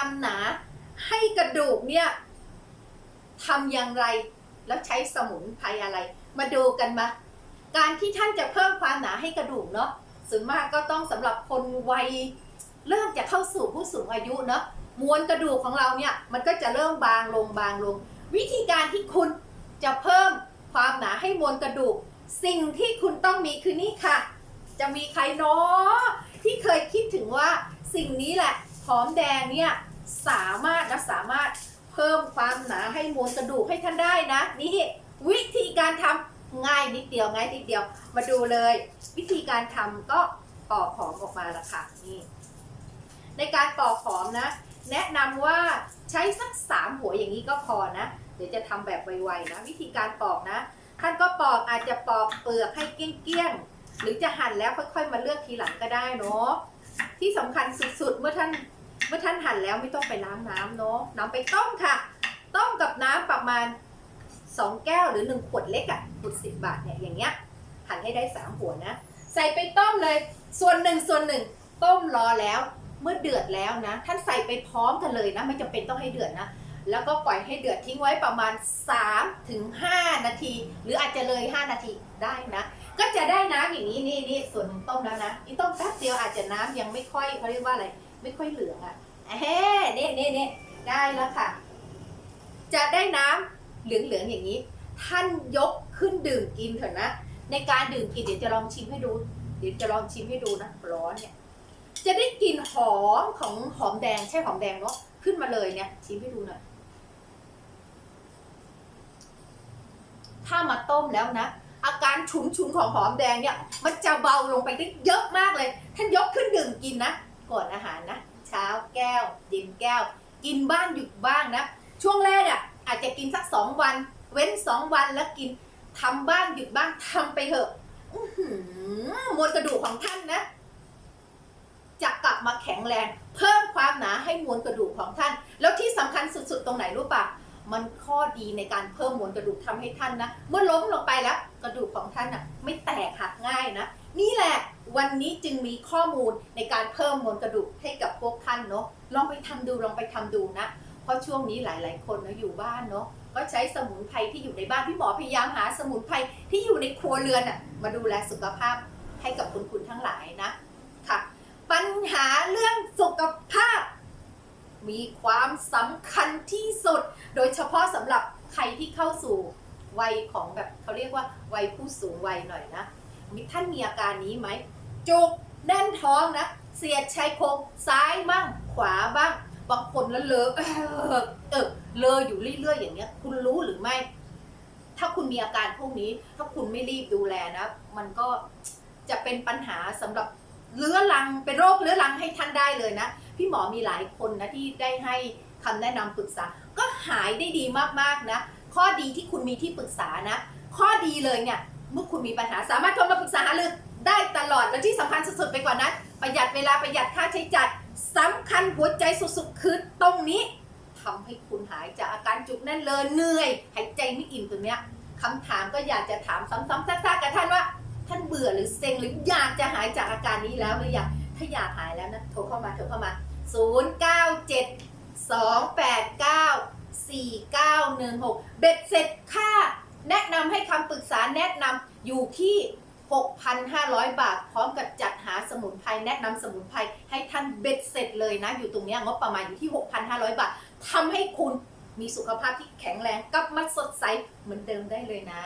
ความหนา ให้กระดูกเนี่ยทำอย่างไร แล้วใช้สมุนไพรอะไร มาดูกันมา การที่ท่านจะเพิ่มความหนาให้กระดูกเนาะส่วนมากก็ต้องสำหรับคนวัยเริ่มจะเข้าสู่ผู้สูงอายุเนาะมวลกระดูกของเราเนี่ยมันก็จะเริ่มบางลงบางลง วิธีการที่คุณจะเพิ่มความหนาให้มวลกระดูก สิ่งที่คุณต้องมีคือนี่ค่ะ จะมีใครเนาะที่เคยคิดถึงว่าสิ่งนี้แหละหอมแดงเนี่ย สามารถนะสามารถเพิ่มความหนาให้มวลกระดูกให้ท่านได้นะ นี่วิธีการทำง่ายนิดเดียวง่ายนิดเดียว มาดูเลย วิธีการทำก็ปอกหอมออกมาละค่ะนี่ในการปอกหอมนะ แนะนำว่าใช้สักสามหัวอย่างนี้ก็พอนะ เดี๋ยวจะทำแบบไวๆนะ วิธีการปอกนะท่านก็ปอกอาจจะปอกเปลือกให้เกี้ยงๆหรือจะหั่นแล้วค่อยๆ มาเลือกทีหลังก็ได้เนาะที่สำคัญสุดๆเมื่อท่าน เมื่อท่านหั่นแล้วไม่ต้องไปล้างน้ำเนาะนำไปต้มค่ะ ต้มกับน้ำประมาณ 2 แก้วหรือ 1 ขวดเล็กอะ่ะขวดสิบบาทเนี่ยอย่างเงี้ยหั่นให้ได้ 3 หัวนะ ใส่ไปต้มเลยส่วนหนึ่งส่วนหนึ่งต้มรอแล้วเมื่อเดือดแล้วนะ ท่านใส่ไปพร้อมกันเลยนะไม่จำเป็นต้องให้เดือดนะ แล้วก็ปล่อยให้เดือดทิ้งไว้ประมาณ3ถึง5นาที หรืออาจจะเลย 5 นาทีได้นะก็จะได้น้ำอย่างนี้นี่นี่ส่วนหนึ่งต้มแล้วนะนี่ต้มแป๊บเดียวอาจจะน้ำยังไม่ค่อยเขาเรียกว่าอะไร ไม่ค่อยเหลืองอะ่ะเฮ้นี่นี่นี่ได้แล้วค่ะ จะได้น้ำเหลืองๆอย่างนี้ ท่านยกขึ้นดื่มกินเถอะนะ ในการดื่มกินเดี๋ยวจะลองชิมให้ดู เดี๋ยวจะลองชิมให้ดูนะร้อนเนี่ย จะได้กลิ่นหอมของหอมแดงใช่หอมแดงเนาะขึ้นมาเลยเนี่ยชิมให้ดูหน่อยถ้ามาต้มแล้วนะ อาการฉุนฉุนๆของหอมแดงเนี่ย มันจะเบาลงไปได้เยอะมากเลย ท่านยกขึ้นดื่มกินนะ ก่อนอาหารนะ เช้าแก้วเย็นแก้ว กินบ้างหยุดบ้างนะ ช่วงแรกอะอาจจะกินสักสองวัน เว้นสองวันแล้วกินทำบ้างหยุดบ้างทำไปเถอะมวลกระดูกของท่านนะจะกลับมาแข็งแรง เพิ่มความหนาให้มวลกระดูกของท่าน แล้วที่สำคัญสุดๆ ตรงไหนรู้ปะมันข้อดีในการเพิ่มมวลกระดูกทำให้ท่านนะ เมื่อล้มลงไปแล้ว กระดูกของท่านอะ ไม่แตกหักง่ายนะ นี่แหละ วันนี้จึงมีข้อมูลในการเพิ่มมวลกระดูกให้กับพวกท่านเนาะลองไปทำดูลองไปทำดูนะ เพราะช่วงนี้หลาย ๆ คนเนาะอยู่บ้านเนาะก็ใช้สมุนไพรที่อยู่ในบ้านพี่หมอพยายามหาสมุนไพรที่อยู่ในครัวเรือนอะมาดูแลสุขภาพให้กับคุณคุณทั้งหลายนะค่ะ ปัญหาเรื่องสุขภาพ มีความสำคัญที่สุด โดยเฉพาะสำหรับใครที่เข้าสู่วัยของแบบเขาเรียกว่าวัยผู้สูงวัยหน่อยนะ มีท่านมีอาการนี้ไหม จุกแน่นท้องนะ เสียดชายโครงซ้ายบ้างขวาบ้างบางคนแล้วเลอะเออเออเลอะอยู่เรื่อยๆอย่างเงี้ย คุณรู้หรือไม่ ถ้าคุณมีอาการพวกนี้ ถ้าคุณไม่รีบดูแลนะ มันก็จะเป็นปัญหาสำหรับเรื้อรังเป็นโรคเรื้อรังให้ท่านได้เลยนะ พี่หมอมีหลายคนนะที่ได้ให้คำแนะนำปรึกษา ก็หายได้ดีมากๆนะ ข้อดีที่คุณมีที่ปรึกษานะ ข้อดีเลยเนี่ยเมื่อคุณมีปัญหาสามารถโทรมาปรึกษาหรือ ได้ตลอดและที่สำคัญสุดๆไปกว่านั้น ประหยัดเวลาประหยัดค่าใช้จ่ายสำคัญหัวใจสุดๆคือตรงนี้ทำให้คุณหายจากอาการจุกแน่นเลยเหนื่อยหายใจไม่อิ่มตรงเนี้ยคำถามก็อยากจะถามซ้ำๆซากๆกับท่านว่า ท่านเบื่อหรือเซ็งหรืออยากจะหายจากอาการนี้แล้วหรือยังถ้าอยากหายแล้วนะโทรเข้ามาโทรเข้ามา 0 9 7 2 8 9 4 9 1 6 เบ็ดเสร็จค่า แนะนำให้คำปรึกษาแนะนำอยู่ที่ 6,500 บาท พร้อมกับจัดหาสมุนไพรแนะนำสมุนไพรให้ท่านเบ็ดเสร็จเลยนะ อยู่ตรงนี้งบประมาณอยู่ที่ 6,500 บาททำให้คุณมีสุขภาพที่แข็งแรงกลับมาสดใสเหมือนเดิมได้เลยนะ